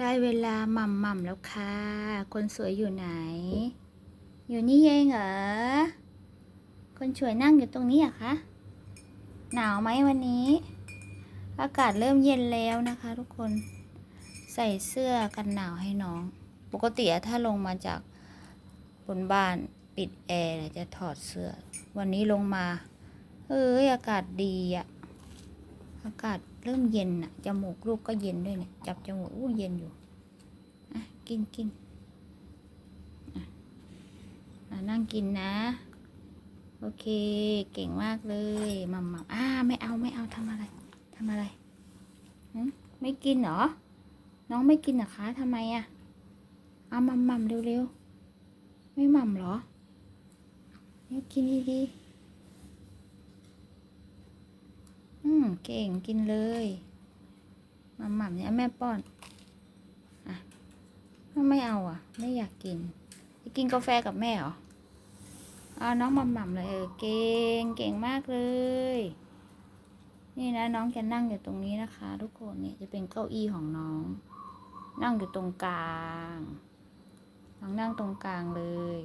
ได้เวลาหม่ำหม่ำแล้วค่ะ คนสวยอยู่ไหน อยู่นี่เองเหรอ คนสวยนั่งอยู่ตรงนี้อะคะ หนาวไหมวันนี้ อากาศเริ่มเย็นแล้วนะคะ ทุกคน ใส่เสื้อกันหนาวให้น้อง ปกติถ้าลงมาจากบนบ้านปิดแอร์จะถอดเสื้อ วันนี้ลงมา เอ้ยอากาศดีอะ อากาศเริ่มเย็นอะจมูกลูกก็เย็นด้วยเนี่ยจับจมูกอู้เย็นอยู่อะกินกินอะนั่งกินนะ โอเค เก่งมากเลยมัมมัมอ่าไม่เอาไม่เอาทำอะไรทำอะไรไม่กินเหรอ น้องไม่กินหรอคะทำไมอะเอามัมมัมเร็วๆ ไม่ม่ำเหรอเนี่ยกินดีๆอืม เก่งกินเลยมัมมัมเนี่ยแม่ป้อนอะไม่เอาอะ ไม่อยากกินจะกินกาแฟกับแม่เหรอเอาน้องมัมมัมเลยเออเก่งเก่งมากเลย นี่นะน้องจะนั่งอยู่ตรงนี้นะคะ ทุกคนเนี่ยจะเป็นเก้าอี้ของน้อง นั่งอยู่ตรงกลางน้องนั่งตรงกลางเลย